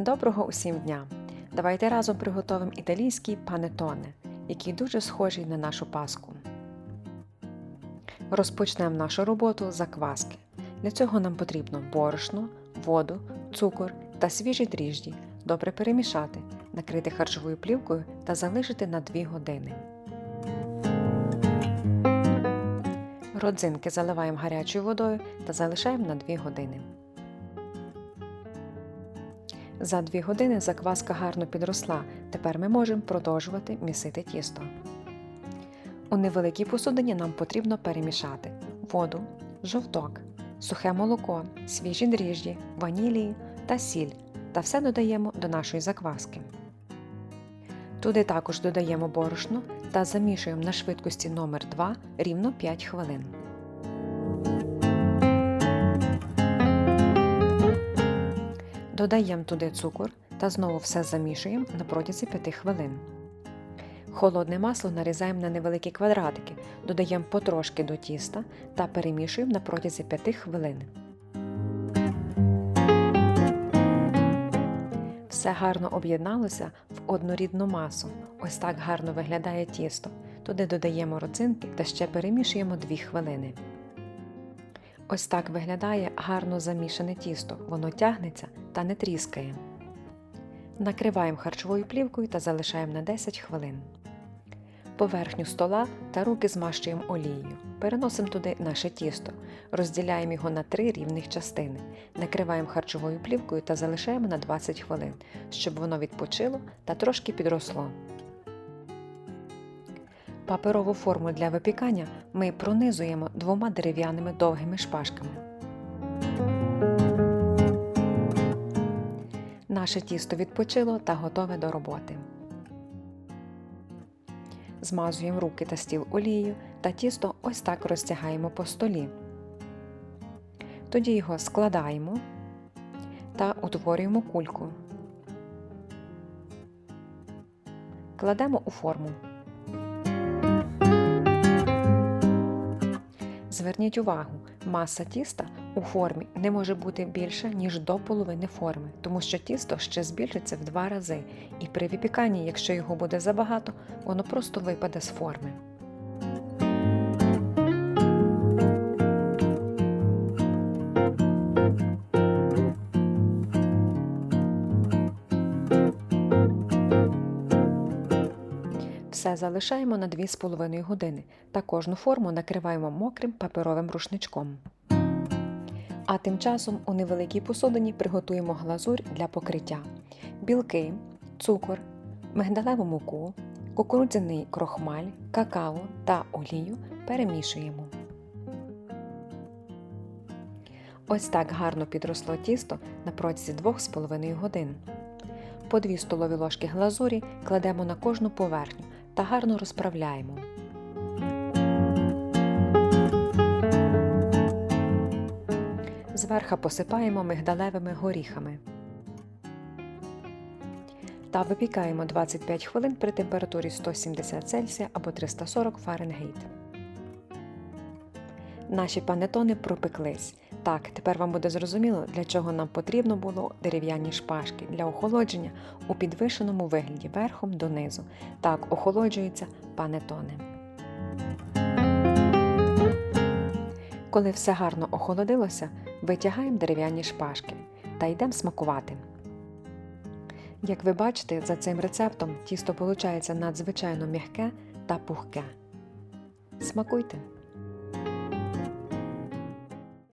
Доброго усім дня! Давайте разом приготуємо італійський панетоне, який дуже схожий на нашу паску. Розпочнемо нашу роботу з закваски. Для цього нам потрібно борошно, воду, цукор та свіжі дріжджі. Добре перемішати, накрити харчовою плівкою та залишити на 2 години. Родзинки заливаємо гарячою водою та залишаємо на 2 години. За 2 години закваска гарно підросла. Тепер ми можемо продовжувати місити тісто. У невеликій посудині нам потрібно перемішати воду, жовток, сухе молоко, свіжі дріжджі, ванілії та сіль та все додаємо до нашої закваски. Туди також додаємо борошно та замішуємо на швидкості номер 2 рівно 5 хвилин. Додаємо туди цукор та знову все замішуємо на протязі 5 хвилин. Холодне масло нарізаємо на невеликі квадратики, додаємо потрошки до тіста та перемішуємо на протязі 5 хвилин. Все гарно об'єдналося в однорідну масу. Ось так гарно виглядає тісто. Туди додаємо родзинки та ще перемішуємо 2 хвилини. Ось так виглядає гарно замішане тісто, воно тягнеться та не тріскає. Накриваємо харчовою плівкою та залишаємо на 10 хвилин. Поверхню стола та руки змащуємо олією. Переносимо туди наше тісто, розділяємо його на три рівних частини, накриваємо харчовою плівкою та залишаємо на 20 хвилин, щоб воно відпочило та трошки підросло. Паперову форму для випікання ми пронизуємо двома дерев'яними довгими шпажками. Наше тісто відпочило та готове до роботи. Змазуємо руки та стіл олією та тісто ось так розтягаємо по столі. Тоді його складаємо та утворюємо кульку. Кладемо у форму. Зверніть увагу, маса тіста у формі не може бути більша, ніж до половини форми, тому що тісто ще збільшиться в два рази, і при випіканні, якщо його буде забагато, воно просто випаде з форми. Все залишаємо на 2,5 години та кожну форму накриваємо мокрим паперовим рушничком. А тим часом у невеликій посудині приготуємо глазурь для покриття: білки, цукор, мигдалеву муку, кукурудзяний крохмаль, какао та олію перемішуємо. Ось так гарно підросло тісто на протязі 2,5 годин. По 2 столові ложки глазурі кладемо на кожну поверхню та гарно розправляємо. Зверха посипаємо мигдалевими горіхами та випікаємо 25 хвилин при температурі 170 Цельсія або 340 Фаренгейт. Наші панетони пропеклись. Так, тепер вам буде зрозуміло, для чого нам потрібно було дерев'яні шпажки для охолодження у підвишеному вигляді верхом донизу. Так охолоджуються панетони. Коли все гарно охолодилося, витягаємо дерев'яні шпажки та йдемо смакувати. Як ви бачите, за цим рецептом тісто виходить надзвичайно м'яке та пухке. Смакуйте!